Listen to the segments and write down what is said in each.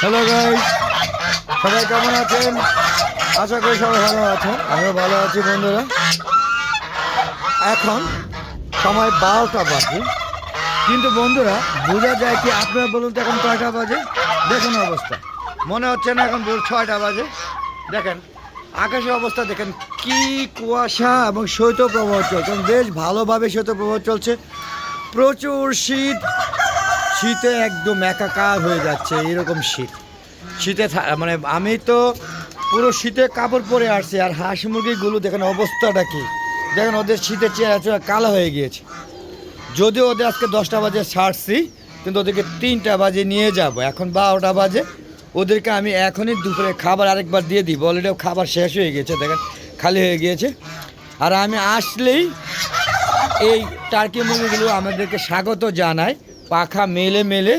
Hello guys সবাই কেমন আছেন? আশা করি সবাই ভালো আছেন। আমিও ভালো আছি, বন্ধুরা। এখন সময় বারোটা বাজে। কিন্তু বন্ধুরা, বোঝা যায় কি আপনারা বলুন তো এখন কয়টা বাজে? দেখুন অবস্থা। মনে হচ্ছে না এখন ছয়টা বাজে। দেখেন, আকাশের অবস্থা দেখেন কি কুয়াশা এবং শৈত্যপ্রবাহ চলছে। বেশ ভালোভাবে শৈত্যপ্রবাহ চলছে। প্রচুর শীত শীতে একদম একাকার হয়ে যাচ্ছে, এরকম শীত। শীতে মানে আমি তো পুরো শীতে কাপড় পরে আসছি, আর হাঁস মুরগিগুলো দেখেন অবস্থাটা কি? দেখেন ওদের শীতে চেহারা কালো হয়ে গিয়েছে। যদিও ওদের আজকে দশটা বাজে ছাড়ছি কিন্তু ওদেরকে তিনটা বাজে নিয়ে যাব। এখন বারোটা বাজে, ওদেরকে আমি এখনই দুপুরে খাবার আরেকবার দিয়ে দিব। অলরেডি খাবার শেষ হয়ে গিয়েছে, দেখেন, খালি হয়ে গিয়েছে। আর আমি আসলেই এই টার্কি মুরগিগুলো আমাদেরকে স্বাগত জানায় পাখা মেলে মেলে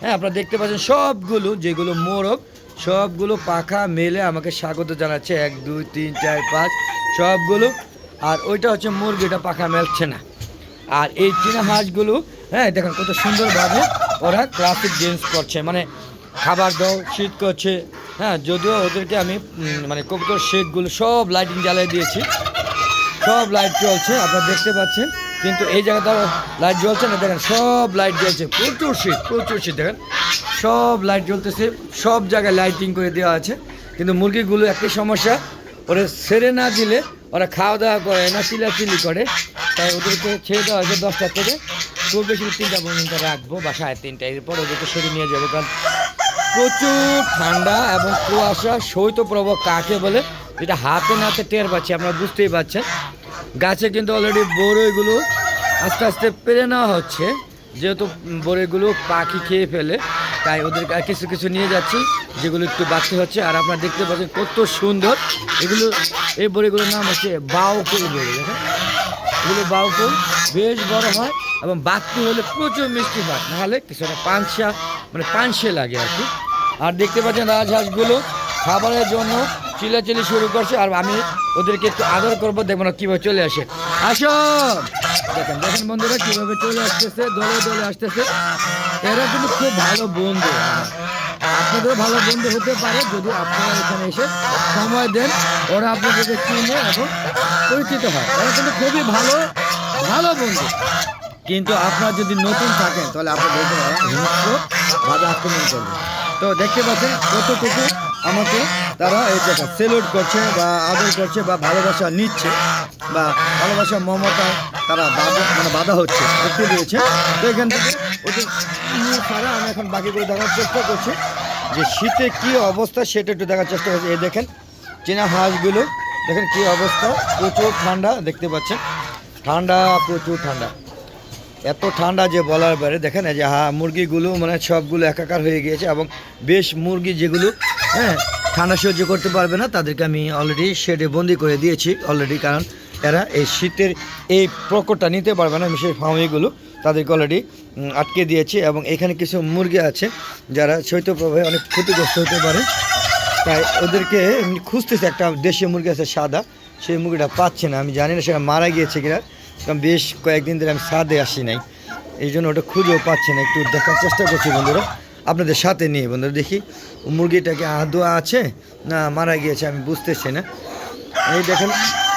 হ্যাঁ আপনারা দেখতে পাচ্ছেন সবগুলো, যেগুলো মোরগ, সবগুলো পাখা মেলে আমাকে স্বাগত জানাচ্ছে। এক, দুই, তিন, চার, পাঁচ, সবগুলো। আর ওইটা হচ্ছে মুরগিটা পাখা মেলছে না। আর এই চীনা হাঁসগুলো হ্যাঁ দেখেন কত সুন্দরভাবে ওরা ক্লাসিক ডেন্স করছে। মানে খাবার দাও, শীত করছে হ্যাঁ যদিও ওদেরকে আমি মানে কবুতর শেডগুলো সব লাইটিং জ্বালিয়ে দিয়েছি। সব লাইট জ্বলছে আপনারা দেখতে পাচ্ছেন। কিন্তু এই জায়গাটা লাইট জ্বলছে না? দেখেন, সব লাইট জ্বলছে। প্রচুর শীত প্রচুর শীত, দেখেন। সব লাইট জ্বলতেছে, সব জায়গায় লাইটিং করে দেওয়া আছে। কিন্তু মুরগিগুলো একটি সমস্যা, ওরা সেরে না দিলে ওরা খাওয়া দাওয়া করে না, চিলাচিলি করে। তাই ওদেরকে ছেড়ে দেওয়া হয়েছে দশটা থেকে। খুব বেশি তিনটা পর্যন্ত রাখব, বা সাড়ে তিনটা। এরপর ওদেরকে সরিয়ে নিয়ে যাব, কারণ প্রচুর ঠান্ডা এবং কুয়াশা, শৈত্যপ্রবাহ কাকে বলে? যেটা হাতে নাতে টের পাচ্ছি, আপনারা বুঝতেই পারছেন। গাছে কিন্তু অলরেডি বড়ইগুলো আস্তে আস্তে পেরে নেওয়া হচ্ছে। যেহেতু বড়ইগুলো পাখি খেয়ে ফেলে, তাই ওদেরকে আর কিছু কিছু নিয়ে যাচ্ছি, যেগুলো একটু বাড়তে হচ্ছে। আর আপনারা দেখতে পাচ্ছেন কত সুন্দর। এগুলো, এই বড়িগুলোর নাম হচ্ছে বাউকুল বড়ি দেখেন। এগুলো বাউকুল, বেশ বড় হয় এবং বাড়তি হলে প্রচুর মিষ্টি হয়। নাহলে কিছুটা পানসা মানে পানসে লাগে আর কি। আর দেখতে পাচ্ছেন রাজহাঁসগুলো খাবারের জন্য চিলাচিলি শুরু করছে আর আমি ওদেরকে একটু আদর করব, দেখব না কীভাবে চলে আসে। আসো! দেখেন দেখেন বন্ধুরা কীভাবে চলে আসতেছে, দলে দলে আসতেছে। এরা কিন্তু খুব ভালো বন্ধু আপনাদের ভালো বন্ধু হতে পারে যদি আপনারা এখানে এসে সময় দেন। ওরা আপনাদেরকে চিনে এবং পরিচিত হয়। ওরা কিন্তু খুবই ভালো ভালো বন্ধু। কিন্তু আপনারা যদি নতুন থাকেন, তাহলে ওরা হিংস্র ভাবে আক্রমণ করবে। তো দেখতে পাচ্ছেন কতটুকু আমাকে তারা এই জায়গা সেলুট করছে বা আদর করছে বা ভালোবাসা নিচ্ছে বা ভালোবাসা, মমতা তারা বাধা মানে বাধা হচ্ছে দেখতে পেয়েছে তো এখান থেকে ওদের ছাড়া আমি এখন বাকিগুলো দেখার চেষ্টা করছি যে শীতে কি অবস্থা সেটা একটু দেখার চেষ্টা করছি। এই দেখেন, চীনা হাঁসগুলো, দেখেন কি অবস্থা, প্রচুর ঠান্ডা দেখতে পাচ্ছেন। ঠান্ডা, প্রচুর ঠান্ডা। এত ঠান্ডা যে বলার বাইরে, দেখেন এই যে হা মুরগিগুলো মানে সবগুলো একাকার হয়ে গিয়েছে এবং বেশ মুরগি যেগুলো হ্যাঁ ঠান্ডা সহ্য করতে পারবে না, তাদেরকে আমি অলরেডি শেডে বন্দি করে দিয়েছি অলরেডি কারণ এরা এই শীতের এই প্রকোপটা নিতে পারবে না বিশেষ ফার্মিগুলো তাদেরকে অলরেডি আটকে দিয়েছি এবং এখানে কিছু মুরগি আছে যারা শৈত্যপ্রবাহে অনেক ক্ষতিগ্রস্ত হতে পারে। তাই ওদেরকে খুঁজতেছে, একটা দেশীয় মুরগি আছে সাদা, সেই মুরগিটা পাচ্ছে না, আমি জানি না সেটা মারা গিয়েছে কিনা, কারণ বেশ কয়েকদিন ধরে আমি সাদে আসি নাই। এই জন্য ওটা খুঁজেও পাচ্ছে না, একটু দেখার চেষ্টা করছি বন্ধুরা। আপনাদের সাথে নিয়ে বন্ধুরা, দেখি মুরগিটাকে আদৌ আছে না মারা গিয়েছে আমি বুঝতেছি না। এই দেখেন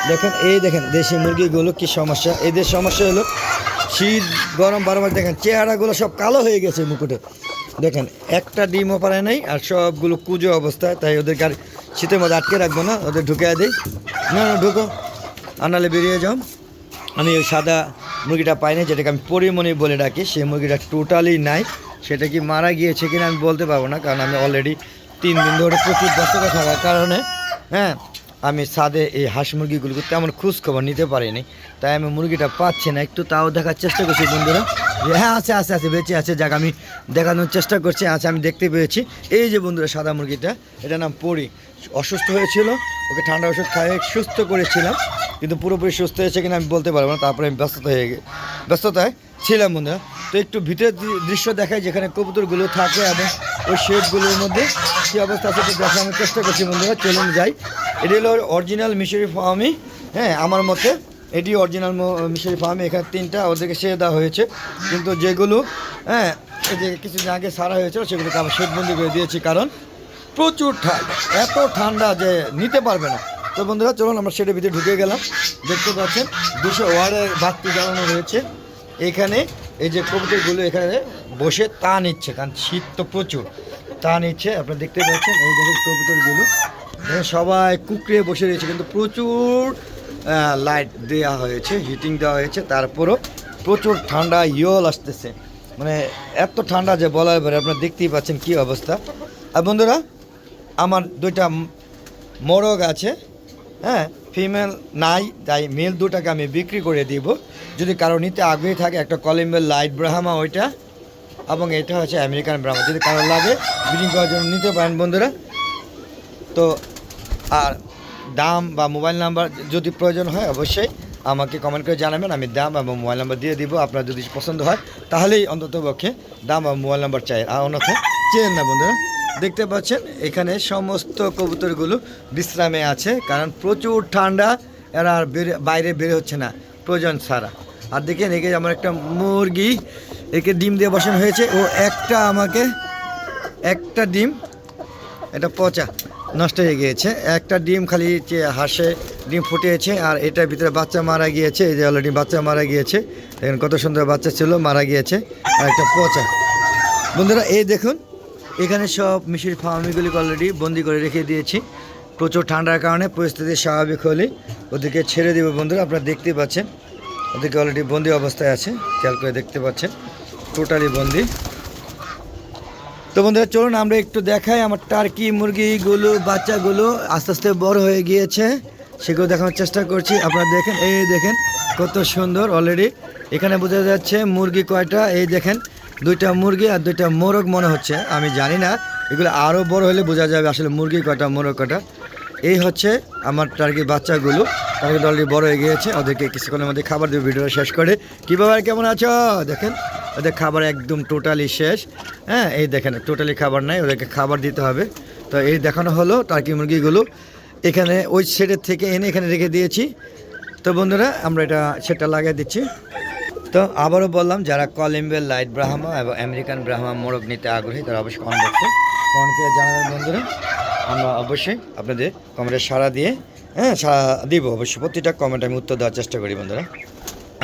দেখেন, এই দেখেন দেশি মুরগিগুলো কি সমস্যা। এদের সমস্যা হলো শীত, গরম, বারো মাস, দেখেন চেহারাগুলো সব কালো হয়ে গেছে মুকুটে। দেখেন, একটা ডিমও পারে নাই আর সবগুলো কুজো অবস্থায়, তাই ওদেরকে আর শীতের মধ্যে আটকে রাখব না, ওদের ঢুকে দিই। না না, ঢুকো। আনালে বেরিয়ে যাও। আমি ওই সাদা মুরগিটা পাইনি যেটাকে আমি পরিমণি বলে ডাকি, সেই মুরগিটা টোটালি নাই। সেটা কি মারা গিয়েছে কিনা আমি বলতে পারব না, কারণ আমি অলরেডি তিন দিন ধরে প্রচুর ব্যস্ততা থাকার কারণে হ্যাঁ আমি সাদে এই হাঁস মুরগিগুলোকে তেমন খোঁজখবর নিতে পারিনি, তাই আমি মুরগিটা পাচ্ছি না, একটু তাও দেখার চেষ্টা করছি বন্ধুরা। যে হ্যাঁ আছে আছে আছে, বেঁচে আছে, যাক, আমি দেখানোর চেষ্টা করছি, আছে, আমি দেখতে পেয়েছি। এই যে বন্ধুরা সাদা মুরগিটা, এটার নাম পরি, অসুস্থ হয়েছিল, ওকে ঠান্ডা ওষুধ খাইয়ে সুস্থ করেছিলাম, কিন্তু পুরোপুরি সুস্থ হয়েছে কিনা আমি বলতে পারব না, তারপরে আমি ব্যস্ততা হয়ে ব্যস্ততায় ছিলাম বন্ধুরা। তো একটু ভিতরের দৃশ্য দেখাই, যেখানে কবুতরগুলো থাকে এবং ওই শেডগুলোর মধ্যে কী অবস্থা আছে দেখানোর চেষ্টা করছি বন্ধুরা। চলুন যাই। এটি হলো অরিজিনাল মিশরি ফার্মই হ্যাঁ আমার মতে এটি অরিজিনাল মিশরি ফার্মে। এখানে তিনটা ওদেরকে সেরে দেওয়া হয়েছে। কিন্তু যেগুলো হ্যাঁ যে কিছুদিন আগে সারা হয়েছিল, সেগুলোকে আবার শেডবন্দি করে দিয়েছি কারণ প্রচুর ঠান্ডা। এত ঠান্ডা যে নিতে পারবে না। তো বন্ধুরা, চলুন আমরা শেডের ভিতরে ঢুকে গেলাম। দেখতে পাচ্ছেন, দুশো ওয়ার্ডের বাতি জ্বালানো রয়েছে এখানে এই যে কবুতরগুলো এখানে বসে তা নিচ্ছে, কারণ শীত তো প্রচুর। তা নিচ্ছে, আপনারা দেখতে পাচ্ছেন এই দেখুন কবুতরগুলো। সবাই কুকড়ে বসে রয়েছে, কিন্তু প্রচুর লাইট দেওয়া হয়েছে হিটিং দেওয়া হয়েছে, তারপরও প্রচুর ঠান্ডা, ইয়ল আসতেছে। মানে এত ঠান্ডা যে বলার পরে আপনারা দেখতেই পাচ্ছেন কি অবস্থা। আর বন্ধুরা, আমার দুইটা মোরগ আছে হ্যাঁ? ফিমেল নাই, তাই মেল দুটাকে আমি বিক্রি করে দিব। যদি কারও নিতে আগ্রহী থাকে, একটা কলিম্বের লাইট ব্রাহ্মা ওইটা, এবং এটা হচ্ছে আমেরিকান ব্রাহ্মা যদি কারও লাগে ব্রিডিং করার জন্য নিতে পারেন বন্ধুরা। তো, আর দাম বা মোবাইল নাম্বার যদি প্রয়োজন হয়, অবশ্যই আমাকে কমেন্ট করে জানাবেন। আমি দাম এবং মোবাইল নাম্বার দিয়ে দিব, আপনার যদি পছন্দ হয়, তাহলেই অন্তত পক্ষে দাম এবং মোবাইল নাম্বার চাই। আর অন্যথায় চেন না বন্ধুরা। দেখতে পাচ্ছেন, এখানে সমস্ত কবুতরগুলো বিশ্রামে আছে, কারণ প্রচুর ঠান্ডা, এরা আর বাইরে বের হচ্ছে না, প্রয়োজন ছাড়া। আর দেখেন, একে আমার একটা মুরগি, একে ডিম দিয়ে বসানো হয়েছে, ও একটা আমাকে, একটা ডিম, এটা পচা, নষ্ট হয়ে গিয়েছে, একটা ডিম খালি হাঁসে ডিম ফুটিয়েছে, আর এটার ভিতরে বাচ্চা মারা গিয়েছে, এই যে অলরেডি বাচ্চা মারা গিয়েছে, দেখেন কত সুন্দর বাচ্চা ছিল, মারা গিয়েছে, আর একটা পচা। বন্ধুরা, এই দেখুন এখানে সব মিশির ফার্মিগুলিকে অলরেডি বন্দি করে রেখে দিয়েছি। প্রচুর ঠান্ডার কারণে পরিস্থিতি স্বাভাবিক হলে ওদেরকে ছেড়ে দেবো বন্ধুরা, আপনারা দেখতে পাচ্ছেন। ওদেরকে অলরেডি বন্দি অবস্থায় আছে, খেয়াল করে দেখতে পাচ্ছেন। টোটালি বন্দি। তো বন্ধুরা, চলুন আমরা একটু দেখাই আমার টার্কি মুরগিগুলো, বাচ্চাগুলো আস্তে আস্তে বড় হয়ে গিয়েছে। সেগুলো দেখানোর চেষ্টা করছি। আপনারা দেখেন, এই দেখেন কত সুন্দর অলরেডি এখানে বোঝা যাচ্ছে মুরগি কয়টা, এই দেখেন। দুইটা মুরগি আর দুইটা মোরগ মনে হচ্ছে, আমি জানি না। এগুলো আরও বড় হলে বোঝা যাবে আসলে মুরগি কটা মোরগ কটা এই হচ্ছে আমার টার্কি বাচ্চাগুলো। তারা অলরেডি বড় হয়ে গিয়েছে, ওদেরকে কিছুক্ষণের মধ্যে খাবার দেবে ভিডিওটা শেষ করে। কীভাবে বাবার কেমন আছো? দেখেন, ওদের খাবার একদম টোটালি শেষ। হ্যাঁ এই দেখেন টোটালি খাবার নাই, ওদেরকে খাবার দিতে হবে। তো এই দেখানো হলো টার্কি মুরগিগুলো। এখানে ওই সেটের থেকে এনে এখানে রেখে দিয়েছি। তো বন্ধুরা, আমরা এটা সেটা লাগিয়ে দিচ্ছি। তো আবারও বললাম, যারা কলিম্বের লাইট ব্রাহ্মা এবং আমেরিকান ব্রাহ্মা মোরগ নিতে আগ্রহী, তারা অবশ্যই কমেন্ট বক্সে কমেন্টকে জানাবেন বন্ধুরা। আমরা অবশ্যই আপনাদের কমেন্টে সাড়া দিয়ে হ্যাঁ সাড়া দিব অবশ্যই। প্রতিটা কমেন্ট আমি উত্তর দেওয়ার চেষ্টা করি বন্ধুরা।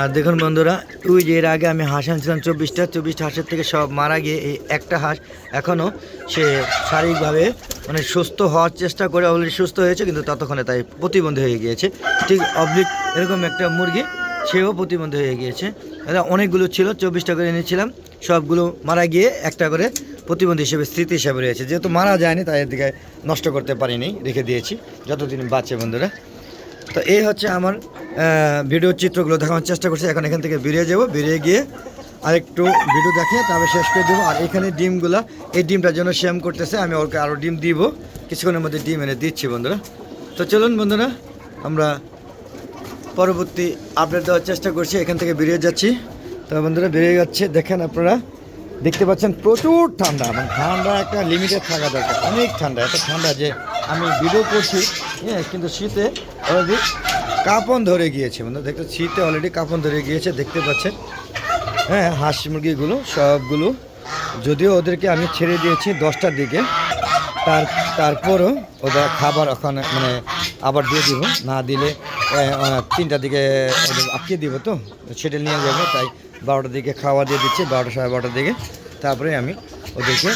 আর দেখুন বন্ধুরা, ওই যে এর আগে আমি হাঁস আনছিলাম চব্বিশটা চব্বিশটা হাঁসের থেকে সব মারা গিয়ে এই একটা হাঁস এখনও সে শারীরিকভাবে মানে সুস্থ হওয়ার চেষ্টা করে অলরেডি সুস্থ হয়েছে, কিন্তু ততক্ষণে তাই প্রতিবন্ধী হয়ে গিয়েছে। ঠিক অবলিক এরকম একটা মুরগি সেও প্রতিবন্ধী হয়ে গিয়েছে। অনেকগুলো ছিল, চব্বিশটা করে এনেছিলাম। সবগুলো মারা গিয়ে একটা করে প্রতিবন্ধী হিসেবে স্মৃতি হিসেবে রয়েছে। যেহেতু মারা যায়নি, তাই এদিকে নষ্ট করতে পারিনি, রেখে দিয়েছি। যতদিন বাঁচে বন্ধুরা। তো এই হচ্ছে আমার ভিডিও চিত্রগুলো দেখানোর চেষ্টা করছি। এখন এখান থেকে বেরিয়ে যাব। বেরিয়ে গিয়ে আরেকটু ভিডিও দেখে তবে শেষ করে দেবো। আর এখানে ডিমগুলো, এই ডিমটার জন্য শ্যাম করতেছে। আমি ওকে আরও ডিম দিব। কিছুক্ষণের মধ্যে ডিম এনে দিচ্ছি বন্ধুরা। তো চলুন বন্ধুরা, আমরা পরবর্তী আপডেট দেওয়ার চেষ্টা করছি, এখান থেকে বেরিয়ে যাচ্ছি। তো বন্ধুরা, বেরিয়ে যাচ্ছে, দেখেন আপনারা, দেখতে পাচ্ছেন প্রচুর ঠান্ডা মানে ঠান্ডা একটা লিমিটেড থাকা দরকার, অনেক ঠান্ডা, এত ঠান্ডা যে আমি ভিডিও করছি হ্যাঁ কিন্তু শীতে অলরেডি কাপন ধরে গিয়েছে বন্ধু দেখতে শীতে অলরেডি কাপন ধরে গিয়েছে, দেখতে পাচ্ছেন হ্যাঁ হাঁস মুরগিগুলো, সবগুলো, যদিও ওদেরকে আমি ছেড়ে দিয়েছি দশটার দিকে, তার, তারপরও ওদের খাবার ওখানে মানে আবার দিয়ে দিব, না দিলে তিনটার দিকে আটকে দিব তো সেটা নিয়ে যাব, তাই বারোটার দিকে খাওয়া দিয়ে দিচ্ছি, বারোটা সাড়ে বারোটার দিকে। তারপরে আমি ওদেরকে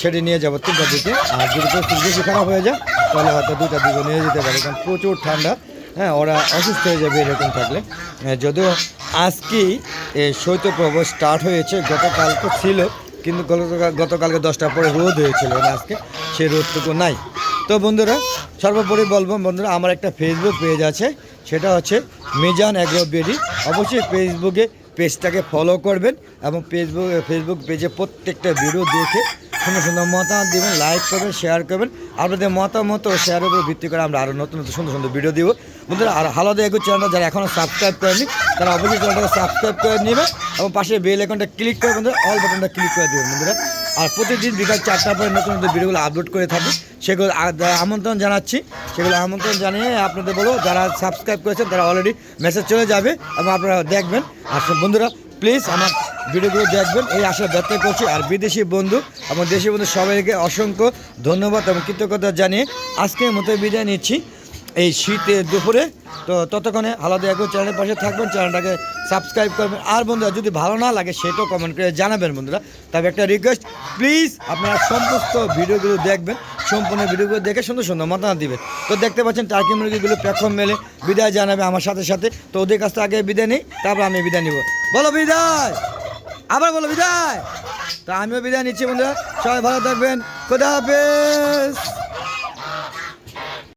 সেটে নিয়ে যাব তিনটার দিকে। আর যদি পরিস্থিতি বেশি খারাপ হয়ে যায়, তাহলে হয়তো দুটার দিকে নিয়ে যেতে পারে, কারণ প্রচুর ঠান্ডা। হ্যাঁ ওরা অসুস্থ হয়ে যাবে এরকম থাকলে। যদিও আজকেই শৈত্যপ্রবাহ স্টার্ট হয়েছে গতকাল তো ছিল, কিন্তু গতকাল গতকালকে দশটার পরে রোদ হয়েছিল আজকে সেই রোদটুকু নাই। তো বন্ধুরা সর্বোপরি বলব বন্ধুরা, আমার একটা ফেসবুক পেজ আছে, সেটা হচ্ছে মিজান অ্যাগ্রো বেরি অবশ্যই ফেসবুকে পেজটাকে ফলো করবেন এবং ফেসবুক ফেসবুক পেজে প্রত্যেকটা ভিডিও দেখে সুন্দর সুন্দর মতামত দেবেন লাইক করবেন শেয়ার করবেন। আপনাদের মতামত ও শেয়ারের উপর ভিত্তি করে আমরা আরও নতুন নতুন সুন্দর সুন্দর ভিডিও দিব। বন্ধুরা, আর হালাদা এগো চ্যানেলটা যারা এখনও সাবস্ক্রাইব করেনি তারা অবশ্যই চ্যানেলটাকে সাবস্ক্রাইব করে নেবেন এবং পাশে বেল আইকনটা ক্লিক করে বন্ধুরা অল বাটনটা ক্লিক করে দেবেন বন্ধুরা। আর প্রতিদিন বিকাল চারটার পরে নতুন নতুন ভিডিওগুলো আপলোড করে থাকি। সেগুলো আমন্ত্রণ জানাচ্ছি। সেগুলো আমন্ত্রণ জানিয়ে আপনাদের বলব, যারা সাবস্ক্রাইব করেছেন, তারা অলরেডি মেসেজ চলে যাবে এবং আপনারা দেখবেন। আর বন্ধুরা প্লিজ আমার ভিডিওগুলো দেখবেন। এই আশা ব্যক্ত করছি। আর বিদেশি বন্ধু এবং দেশি বন্ধু সবাইকে অসংখ্য ধন্যবাদ এবং কৃতজ্ঞতা জানিয়ে আজকের মতো বিদায় নিচ্ছি। এই শীতের দুপুরে, তো ততক্ষণে আলাদা একটু চ্যানেলের পাশে থাকবেন, চ্যানেলটাকে সাবস্ক্রাইব করবেন। আর বন্ধুরা, যদি ভালো না লাগে, সেটাও কমেন্ট করে জানাবেন বন্ধুরা। তবে একটা রিকোয়েস্ট প্লিজ আপনারা সমস্ত ভিডিওগুলো দেখবেন, সম্পূর্ণ ভিডিওগুলো দেখে সুন্দর সুন্দর মতামত দিবেন। তো দেখতে পাচ্ছেন টার্কি মুরগিগুলো প্ল্যাটফর্ম মেলে বিদায় জানাবে আমার সাথে সাথে। তো ওদের কাছ থেকে আগে বিদায় নেই, তারপর আমি বিদায় নিব। বলো বিদায়! আবার বলো বিদায়! তা আমিও বিদায় নিচ্ছি বন্ধুরা। সবাই ভালো থাকবেন। খোদা হাফেজ!